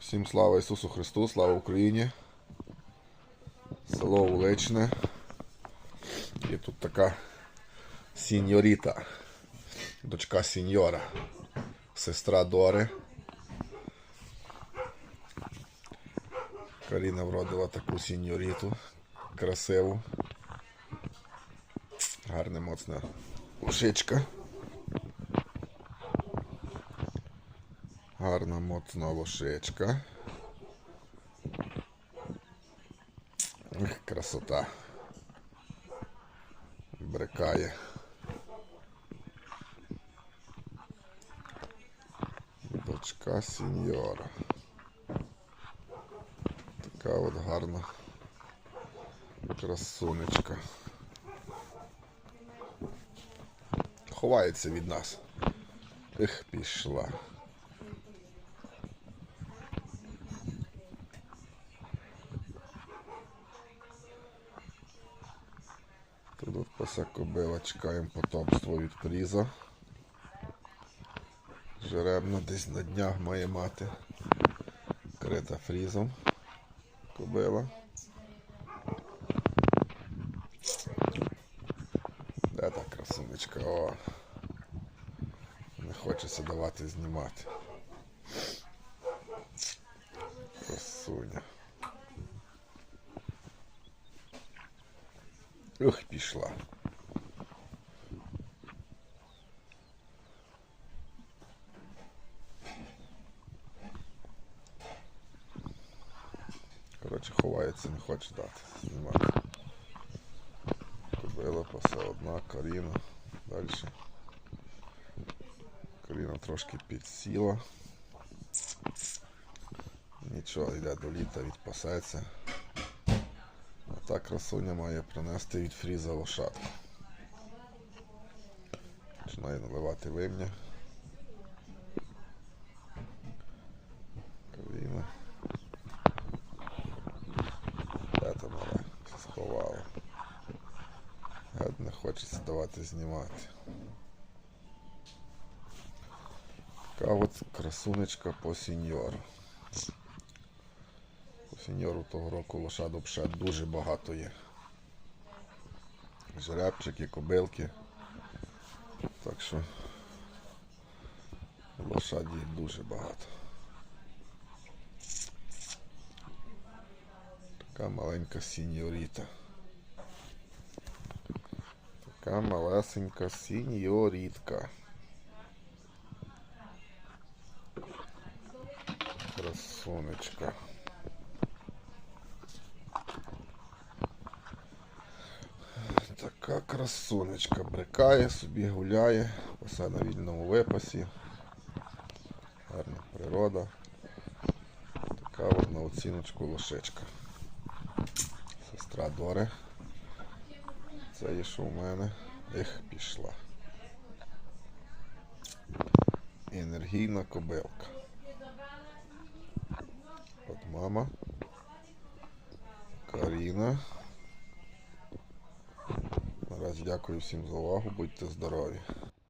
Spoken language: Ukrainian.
Всім слава Ісусу Христу, слава Україні. Село Уличне. І тут така сіньоріта, дочка сіньора, сестра Дори. Каріна вродила таку сіньоріту, красиву. Гарне моцна ушичка. Гарна моцна лошичка. Ех, красота. Брекає. Дочка сеньора. Така от гарна красунечка. Ховається від нас. Ех, пішла. Тут кобила, чекаємо потомство від пріза. Жеребна десь на днях має мати. Крита фрізом. Кобила. Де та красунечка? О. Не хочеться давати знімати. Красуня. Ух, пішла. Коротше, ховається, не хоче дати знімати. Кобила паса одна, Каріна. Далі. Каріна трошки підсіла. Нічого, йде до літа, відпасається. А та красуня має принести від фріза лошадку. Починає наливати вимня. Не хочеться давати знімати. Така от красунечка по сеньору. По сеньору того року лошадок ще дуже багато є. Жеребчики, кобилки. Так що лошаді дуже багато. Така маленька сіньоріта. Така малесенька сіньорітка. Красунечка. Така красунечка брикає, собі гуляє, пасе на вільному випасі. Гарна природа. Така от на оціночку лошичка. Сестра Дори. Це є що в мене. Ех, пішла. Енергійна кобилка. От мама. Каріна. Наразі дякую всім за увагу. Будьте здорові.